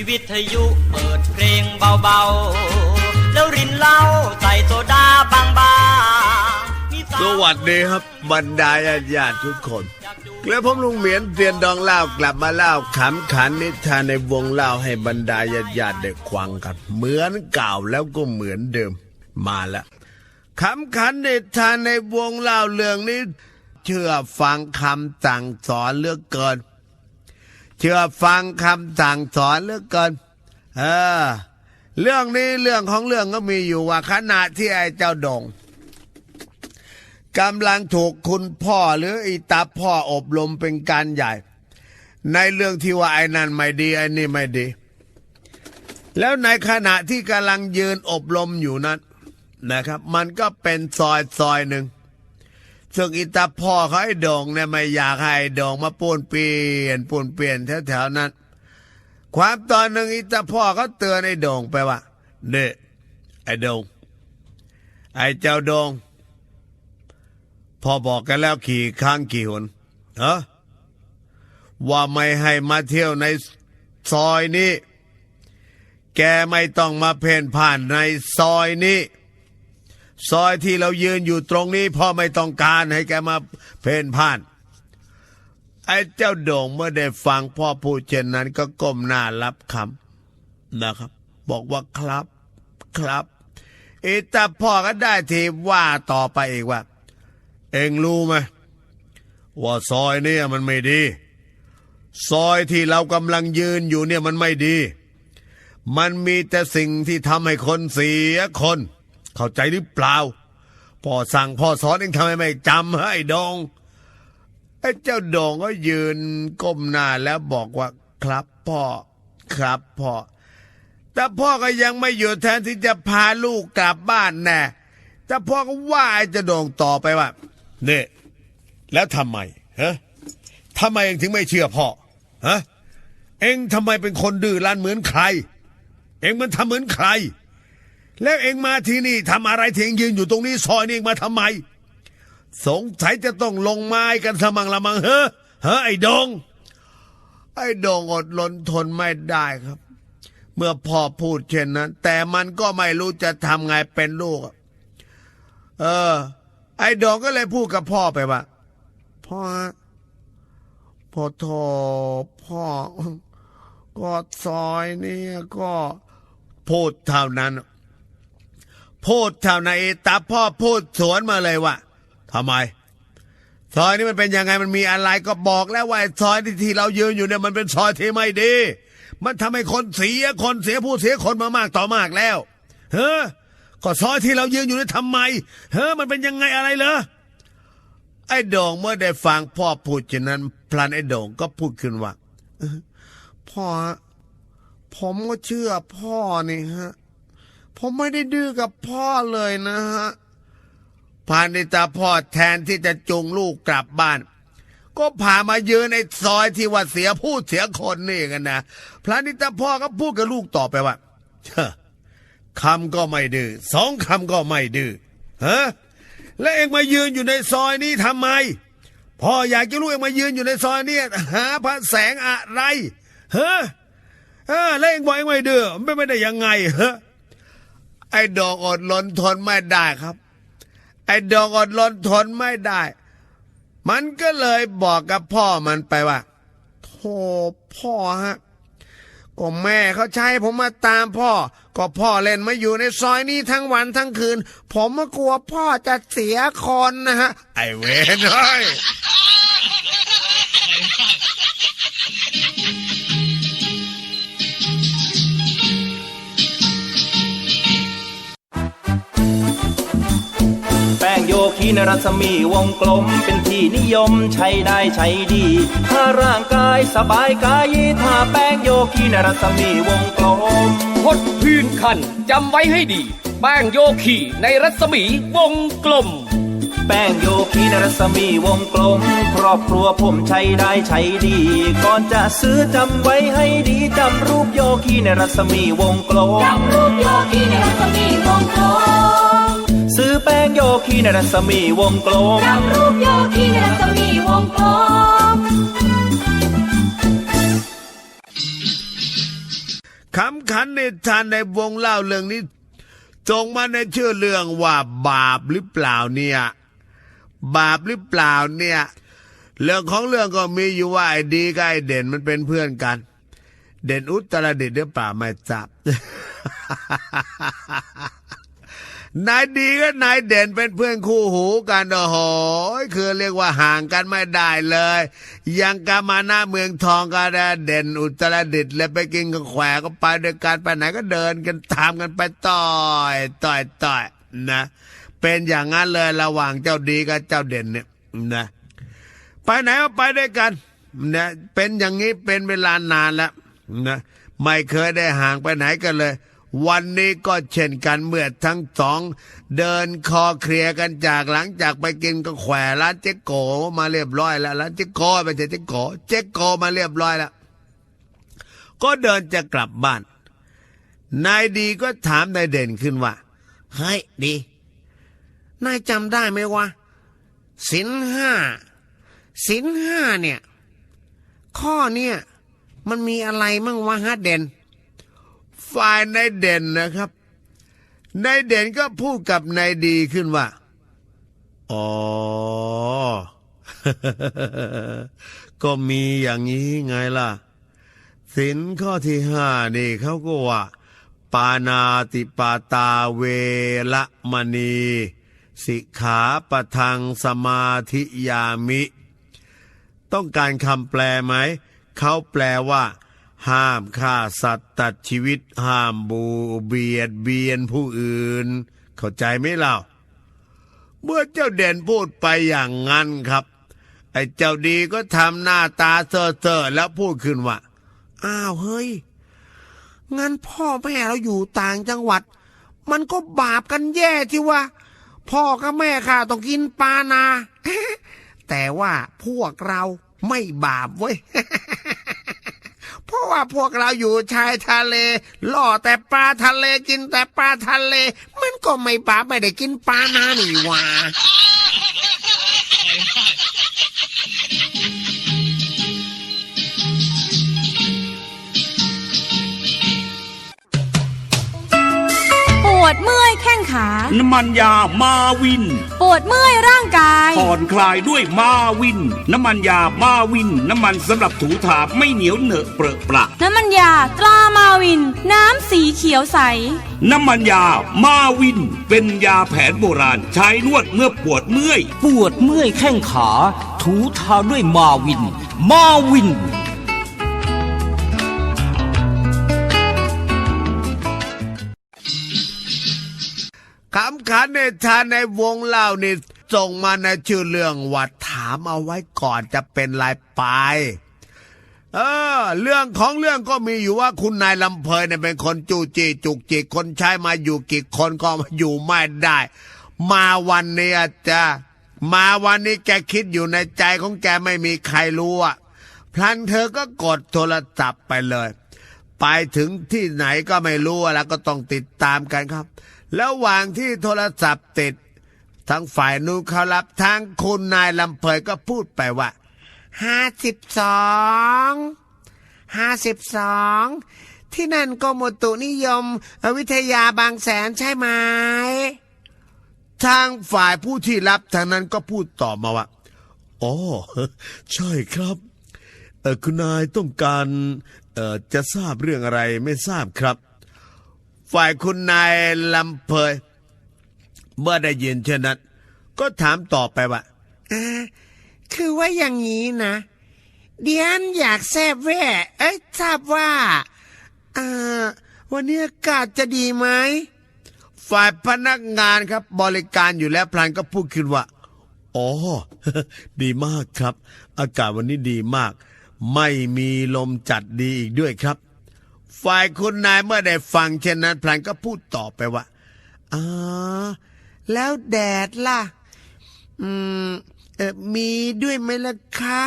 มีวิทยุเปิดเพลงเบาๆ แล้วรินเหล้าใส่โซดาบางๆสวัสดีครับบรรดาญาติญาติทุกคนแล้วผมลุงเหมียนเตียนดองเล่ากลับมาเล่าขำขันนิทานในวงเล่าให้บรรดาญาติญาติได้ควังกันเหมือนเก่าแล้วก็เหมือนเดิมมาแล้วขำขันนิทานในวงเล่าเรื่องนี้ เชื่อฟังคำสั่งสอนเลือกเกิน เชื่อฟังคำสั่งสอนเลือกเกิน เออ เรื่องนี้เรื่องของเรื่องก็มีอยู่ว่าขณะที่ไอ้เจ้าดงกำลังถูกคุณพ่อหรืออีตาพ่ออบรมเป็นการใหญ่ ในเรื่องที่ว่าไอ้นั่นไม่ดีไอ้นี่ไม่ดี แล้วในขณะที่กำลังยืนอบรมอยู่นั้นนะครับ มันก็เป็นซอยซอยหนึ่ง ซึ่งอีตาพ่อเขาไอ้ด่งเนี่ยไม่อยากให้ไอ้โด่งมาปูนเปลี่ยนปูนเปลี่ยนแถวๆนั้น ความตอนหนึ่งอีตาพ่อเขาเตือนไอ้ด่งไปว่าเนี่ยไอ้ด่งไอ้เจ้าด่งพ่อบอกกันแล้วขี่ข้างกี่หนเออว่าไม่ให้มาเที่ยวในซอยนี้ แกไม่ต้องมาเพ่นผ่านในซอยนี้ ซอยที่เรายืนอยู่ตรงนี้พ่อไม่ต้องการให้แกมาเพ่นผ่าน ไอ้เจ้าโด่งเมื่อได้ฟังพ่อพูดเช่นนั้นก็ก้มหน้ารับคำนะครับ บอกว่าครับครับอแต่พ่อก็ได้ทีว่าต่อไปอีกว่า เองรู้ไหมว่าซอยเนี่ยมันไม่ดี ซอยที่เรากำลังยืนอยู่เนี่ยมันไม่ดี มันมีแต่สิ่งที่ทำให้คนเสียคน เข้าใจหรือเปล่า พ่อสั่งพ่อสอนเองทำไมไม่จำให้ดองไอ้เจ้าดองก็ยืนก้มหน้าแล้วบอกว่าครับพ่อครับพ่อแต่พ่อก็ยังไม่หยุดแทนที่จะพาลูกกลับบ้านแน่แต่พ่อก็ว่าไอ้เจะโด่งต่อไปว่าเนี่ยแล้วทำไมฮะทำไมเองถึงไม่เชื่อพ่อฮะเองทำไมเป็นคนดื้อรั้นเหมือนใคร เองมันทำเหมือนใคร แล้วเองมาที่นี่ทำอะไรที่เองยืนอยู่ตรงนี้ซอยนี่เองมาทำไม สงสัยจะต้องลงไม้กันสมังละมังเฮ้อเฮ้อไอ้ดง ไอ้ดงอดลนทนไม่ได้ครับ เมื่อพ่อพูดเช่นนั้น แต่มันก็ไม่รู้จะทำไงเป็นลูกเออ ไอ้ดองก็เลยพูดกับพ่อไปว่าพ่อพ่อโทพ่อก็ซอยนี่ก็พูดเท่านั้น พูดเท่านั้นไอ้ตาพ่อพูดสวนมาเลยว่าทำไม ซอยนี้มันเป็นยังไงมันมีอะไรก็บอกแล้วว่าซอยที่ที่เรายืนอยู่เนี่ยมันเป็นซอยที่ไม่ดี มันทำให้คนเสียคนเสียผู้เสียคนมามากต่อมากแล้วเฮ้อก็ซอยที่เรายืนอยู่นี่ทำไมเฮ้อมันเป็นยังไงอะไรเหรอไอ้โด่งเมื่อได้ฟังพ่อพูดเช่นนั้น พลันไอ้โด่งก็พูดขึ้นว่าพ่อผมก็เชื่อพ่อนี่ฮะ ผมไม่ได้ดื้อกับพ่อเลยนะฮะพานิตาพ่อแทนที่จะจูงลูกกลับบ้าน ก็พามายืนในซอยที่ว่าเสียพูดเสียคนนี่กันนะพระนิตาพ่อก็พูดกับลูกต่อไปว่าคำก็ไม่ดื้อสองคำก็ไม่ดื้อฮะแล้วเองมายืนอยู่ในซอยนี้ทำไมพ่ออยากจะรู้เองมายืนอยู่ในซอยนี้หาพระแสงอะไรฮะเออแล้วเองบอกเองไม่ดื้อไม่ไม่ได้ยังไงฮะ อ้ดอกอดลนทนไม่ได้ครับ ไอ้ดอกอดลนทนไม่ได้ มันก็เลยบอกกับพ่อมันไปว่าโธ่พ่อฮะก็แม่เขาใช้ผมมาตามพ่อ ก็พ่อเล่นมาอยู่ในซอยนี้ทั้งวันทั้งคืน ผมก็กลัวพ่อจะเสียคนนะฮะ ไอเวนเฮ้ย ป้งโยคีนรัศมีวงกลมเป็นที่นิยมใช้ได้ใช้ดี ถ้าร่างกายสบายกายถ้าแป้งโยคีนรัศมีวงกลมพดพื้นคันจำไว้ให้ดี แป้งโยคีในรัศมีวงกลมแป้งโยคีนรัศมีวงกลม ครอบครัวผมใช้ได้ใช้ดี ก่อนจะซื้อจำไว้ให้ดีจำรูปโยคีในรัศมีวงกลมจำรูปโยคีในรัศมีวงกลมซื้อแป้ งโยคีในรัศมีวงกลมจำรูปโยคีในรัศมีวงกลมคำขันในทานในวงเล่าเรื่องนี้ตรงมาในชื่อเรื่องว่าบาปหรือเปล่าเนี่ย บาปหรือเปล่าเนี่ย เรื่องของเรื่องก็มีอยู่ว่าไอ้ดีกับไอ้เด่นมันเป็นเพื่อนกัน เด่นอุตรดิตหรือเปล่าไม่ทราบ นายดีกับนายเด่นเป็นเพื่อนคู่หูกันโอ้โหคือเรียกว่าห่างกันไม่ได้เลย ยังกามาหน้าเมืองทองก็ได้เด่นอุตรดิตถ์เลยไปกินกับแขวก็ไปด้วยกันไปไหนก็เดินกันตามกันไปต่อยต่อยต่อยนะ เป็นอย่างนั้นเลยระหว่างเจ้าดีกับเจ้าเด่นเนี่ยนะไปไหนก็ไปด้วยกันนะเป็นอย่างนี้เป็นเวลานานแล้วนะไม่เคยได้ห่างไปไหนกันเลย วันนี้ก็เช่นกันเมื่อทั้งสอง เดินคอเคลียร์กันจากหลังจากไปกินก็แขวร้านเจ๊โกมาเรียบร้อยแล้วร้านเจ๊โกไม่ใช่เจ๊โกเจ๊โกมาเรียบร้อยแล้วก็เดินจะกลับบ้านนายดีก็ถามนายเด่นขึ้นว่าเฮ้ยดีนายจำได้ไหมวะสินห้าสินห้าเนี่ย ข้อเนี่ยมันมีอะไรมั่งวะฮะเด่น ฝ่ายนายเด่นนะครับนายเด่นก็พูดกับนายดีขึ้นว่า อ๋อ ก็มีอย่างนี้ไงล่ะ สินข้อที่ห้านี่เขาก็ว่า ปานาติปาตาเวละมณี สิกขาปะทังสมาธิยามิ ต้องการคำแปลไหม เขาแปลว่า ห้ามฆ่าสัตว์ตัดชีวิต ห้ามบูเบียดเบียนผู้อื่น เข้าใจไหมเล่า เมื่อเจ้าเด่นพูดไปอย่างนั้นครับ ไอ้เจ้าดีก็ทำหน้าตาเซ่อๆแล้วพูดขึ้นว่า อ้าวเฮ้ย งั้นพ่อแม่เราอยู่ต่างจังหวัด มันก็บาปกันแย่ที่ว่า พ่อกับแม่ข้าต้องกินปลานา แต่ว่าพวกเราไม่บาปเว้ย ราะว่าพวกเราอยู่ชายทะเล ล่อแต่ปลาทะเลกินแต่ปลาทะเล มันก็ไม่บาปไม่ได้กินปลานานี่หว่า ดเมื่อยแข้งขา น้ำมันยามาวิน ปวดเมื่อยร่างกาย ผ่อนคลายด้วยมาวิน น้ำมันยามาวิน น้ำมันสำหรับถูถาไม่เหนียวเหนอะเปรอะปละน้ำมันยาตรามาวิน น้ำสีเขียวใส น้ำมันยามาวิน เป็นยาแผนโบราณ ใช้นวดเมื่อปวดเมื่อย ปวดเมื่อยแข้งขา ถูทาด้วยมาวิน มาวิน คำขันในทานในวงเล่านี่ส่งมาในชื่อเรื่องวัดถามเอาไว้ก่อนจะเป็นลายปลายเออ เรื่องของเรื่องก็มีอยู่ว่าคุณนายลำเพยเนี่ยเป็นคนจู้จี้จุกจิกคนใช้มาอยู่กี่คนก็มาอยู่ไม่ได้ มาวันนี้อาจะมาวันนี้แกคิดอยู่ในใจของแกไม่มีใครรู้อะพลันเธอก็กดโทรศัพท์ไปเลย ไปถึงที่ไหนก็ไม่รู้แล้วก็ต้องติดตามกันครับ แล้ววางที่โทรศัพท์ติดทั้งฝ่ายนู้นเขารับทางคุณนายลำเพยก็พูดไปว่าห้าสิบสองห้าสิบสองที่นั่นกรมอุตุนิยม วิทยาบางแสนใช่ไหมทางฝ่ายผู้ที่รับทางนั้นก็พูดต่อมาว่าอ๋อใช่ครับคุณนายต้องการจะทราบเรื่องอะไรไม่ทราบครับ ฝ่ายคุณนายลำเพยเมื่อได้ยินเช่นนั้น ก็ถามต่อไปว่าอ่าคือว่าอย่างนี้นะเดียนอยากแซบแว่เอ้ยทราบว่าอ่าวันนี้อากาศจะดีไหมฝ่ายพนักงานครับ บริการอยู่แล้วพลานก็พูดขึ้นว่า อ๋อ ดีมากครับ อากาศวันนี้ดีมาก ไม่มีลมจัดดีอีกด้วยครับ ฝ่ายคุณนายเมื่อได้ฟังเช่นนั้นพลานก็พูดต่อไปว่าอ่าแล้วแดดล่ะ อืมเออมีด้วยไหมล่ะคะ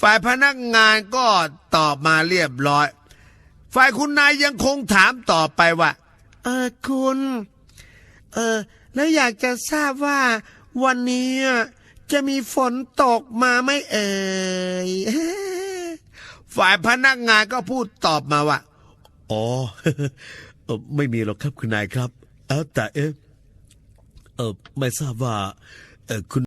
ฝ่ายพนักงานก็ตอบมาเรียบร้อย ฝ่ายคุณนายยังคงถามต่อไปว่า เออคุณ เออแล้วอยากจะทราบว่าวันนี้จะมีฝนตกมาไหม่เอ่ย ฝ่ายพนักงานก็พูดตอบมาว่า อ๋อ ไม่มีหรอกครับคุณนายครับ แต่เอ๊ะเอไม่ทราบว่าคุณ